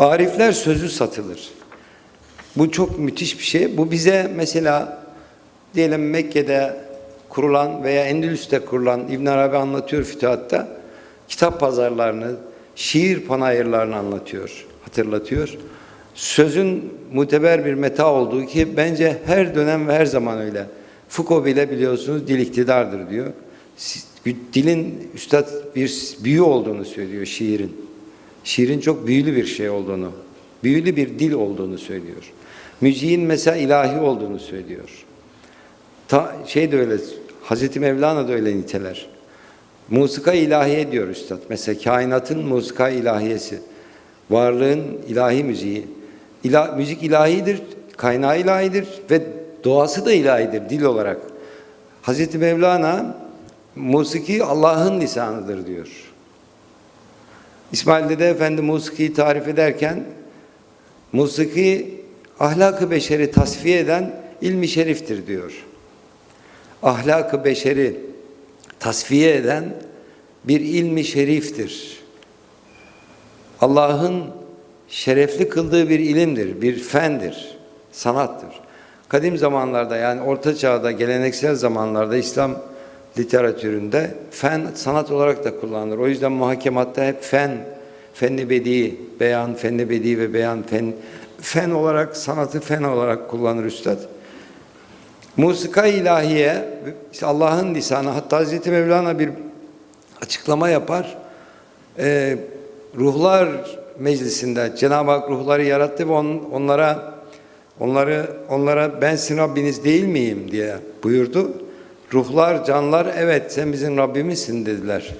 Arifler sözü satılır. Bu çok müthiş bir şey. Bu bize mesela diyelim Mekke'de kurulan veya Endülüs'te kurulan İbn Arabi anlatıyor Fütuhat'ta kitap pazarlarını, şiir panayırlarını anlatıyor, hatırlatıyor. Sözün muteber bir meta olduğu ki bence her dönem ve her zaman öyle. Foucault bile biliyorsunuz dil iktidardır diyor. Dilin üstad bir büyü olduğunu söylüyor şiirin. Şiirin çok büyülü bir şey olduğunu, büyülü bir dil olduğunu söylüyor. Müziğin mesela ilahi olduğunu söylüyor. Ta, şey de öyle, Hazreti Mevlana da öyle niteler. Musika ilahiye diyor üstad. Mesela kainatın musika ilahiyesi. Varlığın ilahi müziği. İla, müzik ilahidir, kaynağı ilahidir ve doğası da ilahidir dil olarak. Hazreti Mevlana musiki Allah'ın lisanıdır diyor. İsmail Dede Efendi musikiyi tarif ederken musiki ahlakı beşeri tasfiye eden ilmi şeriftir diyor. Ahlakı beşeri tasfiye eden bir ilmi şeriftir. Allah'ın şerefli kıldığı bir ilimdir, bir fendir, sanattır. Kadim zamanlarda yani orta çağda, geleneksel zamanlarda İslam literatüründe fen sanat olarak da kullanılır. O yüzden muhakematta hep fen, fenni bedi, beyan, fenni bedi ve beyan, fen, fen olarak, sanatı fen olarak kullanır üstad. Musika ilahiye, işte Allah'ın lisanı, hatta Hazreti Mevlana bir açıklama yapar. Ee, ruhlar meclisinde Cenab-ı Hak ruhları yarattı ve on, onlara onları onlara ben sizin Rabbiniz değil miyim diye buyurdu. Ruhlar, canlar evet sen bizim Rabbimizsin dediler.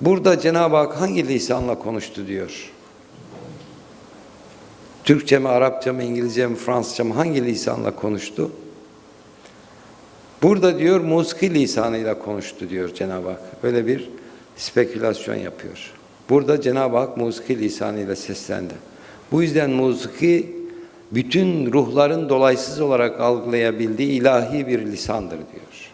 Burada Cenab-ı Hak hangi lisanla konuştu diyor. Türkçe mi, Arapça mı, İngilizce mi, Fransızca mı hangi lisanla konuştu? Burada diyor musiki lisanıyla konuştu diyor Cenab-ı Hak. Öyle bir spekülasyon yapıyor. Burada Cenab-ı Hak musiki lisanıyla seslendi. Bu yüzden musiki bütün ruhların dolaysız olarak algılayabildiği ilahi bir lisandır diyor.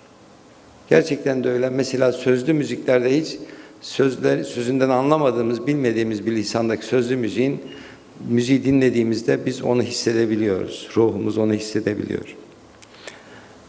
Gerçekten de öyle. Mesela sözlü müziklerde hiç sözler, sözünden anlamadığımız, bilmediğimiz bir lisandaki sözlü müziğin müziği dinlediğimizde biz onu hissedebiliyoruz. Ruhumuz onu hissedebiliyor.